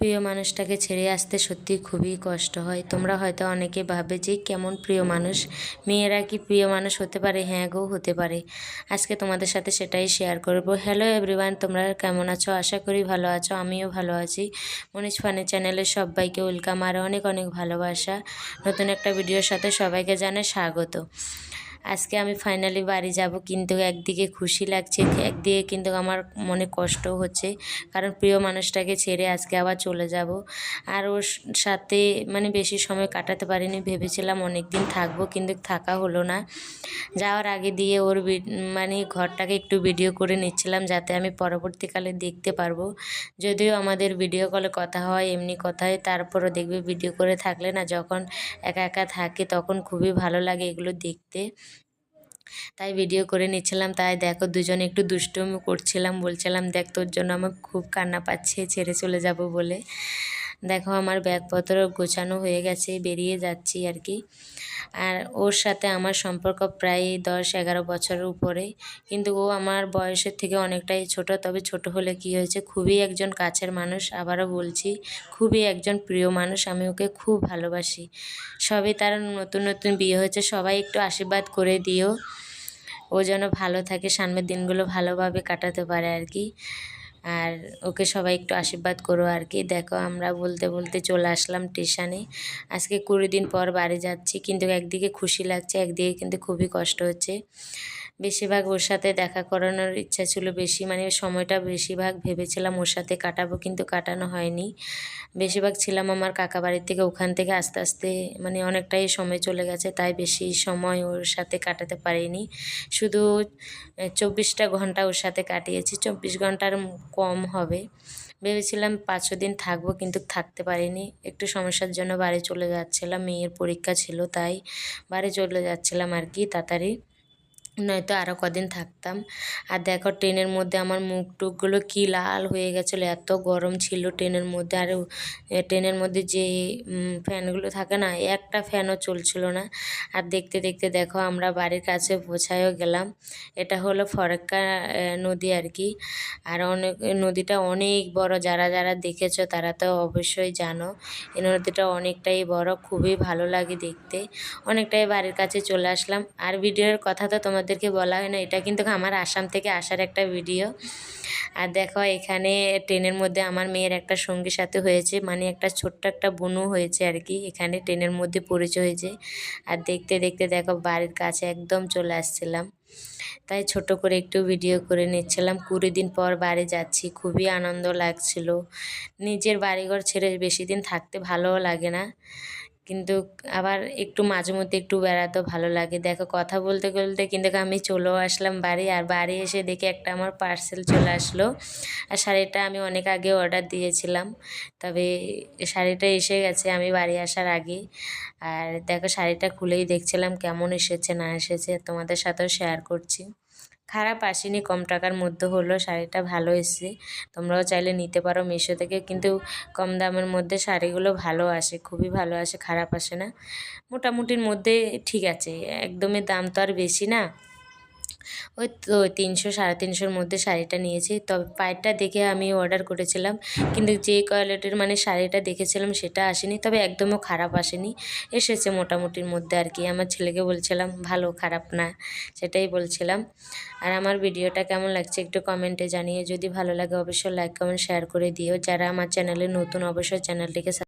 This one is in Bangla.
প্রিয় মানুষটাকে ছেড়ে আসতে সত্যি খুবই কষ্ট হয়। তোমরা হয়তো অনেকে ভাবে যে, কেমন প্রিয় মানুষ? মেয়েরা কি প্রিয় মানুষ হতে পারে? হ্যাঁ গো, হতে পারে। আজকে তোমাদের সাথে সেটাই শেয়ার করব। হ্যালো এভরিওয়ান তোমরা কেমন আছো? আশা করি ভালো আছো, আমিও ভালো আছি। মনীষ ফানি চ্যানেলে সবাইকে ওয়েলকাম আর অনেক অনেক ভালোবাসা। নতুন একটা ভিডিওর সাথে সবাইকে জানে স্বাগত। আজকে আমি ফাইনালি বাড়ি যাব। কিন্তু একদিকে খুশি লাগছে, একদিকে কিন্তু আমার মনে কষ্ট হচ্ছে। কারণ প্রিয় মানুষটাকে ছেড়ে আজকে আবার চলে যাব। আর ওর সাথে মানে বেশি সময় কাটাতে পারিনি, ভেবেছিলাম অনেক দিন থাকব, কিন্তু থাকা হলো না। যাওয়ার আগে দিয়ে ওর মানে ঘরটাকে একটু ভিডিও করে নিচ্ছিলাম, যাতে আমি পরবর্তীকালে দেখতে পারব। যদিও আমাদের ভিডিও কলে কথা হয়, এমনি কথা হয় তারপরও দেখবে ভিডিও করে থাকলে না, যখন একা একা থাকে, তখন খুবই ভালো লাগে এগুলো দেখতে। তাই ভিডিও করে নিচ্ছিলাম। তাই দেখো দুজনে একটু দুষ্টুমি করছিলাম। বলছিলাম, দেখ, তোর জন্য আমার খুব কান্না পাচ্ছে, ছেড়ে চলে যাব বলে। দেখো আমার ব্যাগপত্র গোছানো হয়ে গেছে, বেরিয়ে যাচ্ছি আর কি। আর ওর সাথে আমার সম্পর্ক প্রায় দশ এগারো বছরের উপরে। কিন্তু ও আমার বয়সের থেকে অনেকটাই ছোট। তবে ছোট হলে কি হয়েছে, খুবই একজন কাছের মানুষ, আবারও বলছি, খুবই একজন প্রিয় মানুষ। আমি ওকে খুব ভালোবাসি। সবই তার নতুন নতুন বিয়ে হয়েছে, সবাই একটু আশীর্বাদ করে দিও। ও যেন ভালো থাকে সামনের দিনগুলো ভালোভাবে কাটাতে পারে আর কি। আর ওকে সবাই একটু আশীর্বাদ করো আর কি। দেখো আমরা বলতে বলতে চলে আসলাম স্টেশনে। আজকে কুড়ি দিন পর বাড়ি যাচ্ছি, কিন্তু একদিকে খুশি লাগছে, একদিকে কিন্তু খুবই কষ্ট হচ্ছে। বেশিরভাগ ওর সাথে দেখা করানোর ইচ্ছা ছিল বেশি মানে সময়টা বেশিরভাগ ভেবেছিলাম ওর সাথে কাটাবো, কিন্তু কাটানো হয়নি। বেশিরভাগ ছিলাম আমার কাকা বাড়ির থেকে, ওখান থেকে আস্তে আস্তে মানে অনেকটাই সময় চলে গেছে, তাই বেশি সময় ওর সাথে কাটাতে পারিনি। শুধু চব্বিশটা ঘণ্টা ওর সাথে কাটিয়েছি, চব্বিশ ঘণ্টার কম হবে। ভেবেছিলাম পাঁচ দিন থাকব কিন্তু থাকতে পারিনি। একটু সমস্যার জন্য বাড়ি চলে যাচ্ছিলাম, মেয়ের পরীক্ষা ছিল তাই বাড়ি চলে যাচ্ছিলাম আর কি তাড়াতাড়ি। নয়তো আরও কদিন থাকতাম। আর দেখো ট্রেনের মধ্যে আমার মুখ টুকগুলো কী লাল হয়ে গেছিল, এত গরম ছিল ট্রেনের মধ্যে। আর ট্রেনের মধ্যে যে ফ্যানগুলো থাকে না একটা ফ্যানও চলছিল না। আর দেখতে দেখতে দেখো আমরা বাড়ির কাছে পৌঁছায়ও গেলাম। এটা হলো ফরাক্কা নদী আর কি। আর অনেক নদীটা অনেক বড়, যারা যারা দেখেছ তারা তো অবশ্যই জানো। এই নদীটা অনেকটাই বড়, খুবই ভালো লাগে দেখতে। অনেকটাই বাড়ির কাছে চলে আসলাম। আর ভিডিওর কথা তো তোমাদের আপনাদেরকে বলা হয় না, এটা কিন্তু আমার আসাম থেকে আসার একটা ভিডিও আর দেখো, এখানে ট্রেনের মধ্যে আমার মেয়ের একটা সঙ্গী সাথে হয়েছে মানে একটা ছোট্ট একটা বনু হয়েছে আর কি, এখানে ট্রেনের মধ্যে পরিচয় হয়েছে। আর দেখতে দেখতে দেখো, বাড়ির কাছে একদম চলে আসছিলাম। তাই ছোট করে একটু ভিডিও করে নিচ্ছিলাম। কুড়ি দিন পর বাড়ি যাচ্ছি, খুবই আনন্দ লাগছিল। নিজের বাড়িঘর ছেড়ে বেশি দিন থাকতে ভালোও লাগে না। কিন্তু আবার একটু মাঝে মধ্যে একটু বেড়াতেও ভালো লাগে। দেখো, কথা বলতে বলতে কিন্তু আমি চলেও আসলাম বাড়ি, আর বাড়ি এসে দেখে একটা আমার পার্সেল চলে আসলো। আর শাড়িটা আমি অনেক আগে অর্ডার দিয়েছিলাম, তবে শাড়িটা এসে গেছে আমি বাড়ি আসার আগে। আর দেখো, শাড়িটা খুলেই দেখছিলাম কেমন এসেছে, না এসেছে, তোমাদের সাথেও শেয়ার করছি। খারাপ আসেনি, কম টাকার মধ্যে হলো, শাড়িটা ভালো এসছে। তোমরাও চাইলে নিতে পারো মিশো থেকে, কিন্তু কম দামের মধ্যে শাড়িগুলো ভালো আসে, খুবই ভালো আসে, খারাপ আসে না। মোটামুটির মধ্যে ঠিক আছে, একদমই দাম তো আর বেশি না। ওই তো তিনশো, সাড়ে তিনশোর মধ্যে শাড়িটা নিয়েছি। তবে পায়েরটা দেখে আমি অর্ডার করেছিলাম। কিন্তু যে কোয়ালিটির মানে শাড়িটা দেখেছিলাম সেটা আসেনি। তবে একদমও খারাপ আসেনি। এসেছে মোটামুটির মধ্যে আর কি। আমার ছেলেকে বলছিলাম, ভালো, খারাপ না। সেটাই বলছিলাম। আর আমার ভিডিওটা কেমন লাগছে একটু কমেন্টে জানিয়ে যদি ভালো লাগে অবশ্যই লাইক কমেন্ট শেয়ার করে দিও। যারা আমার চ্যানেলে নতুন, অবশ্যই চ্যানেলটিকে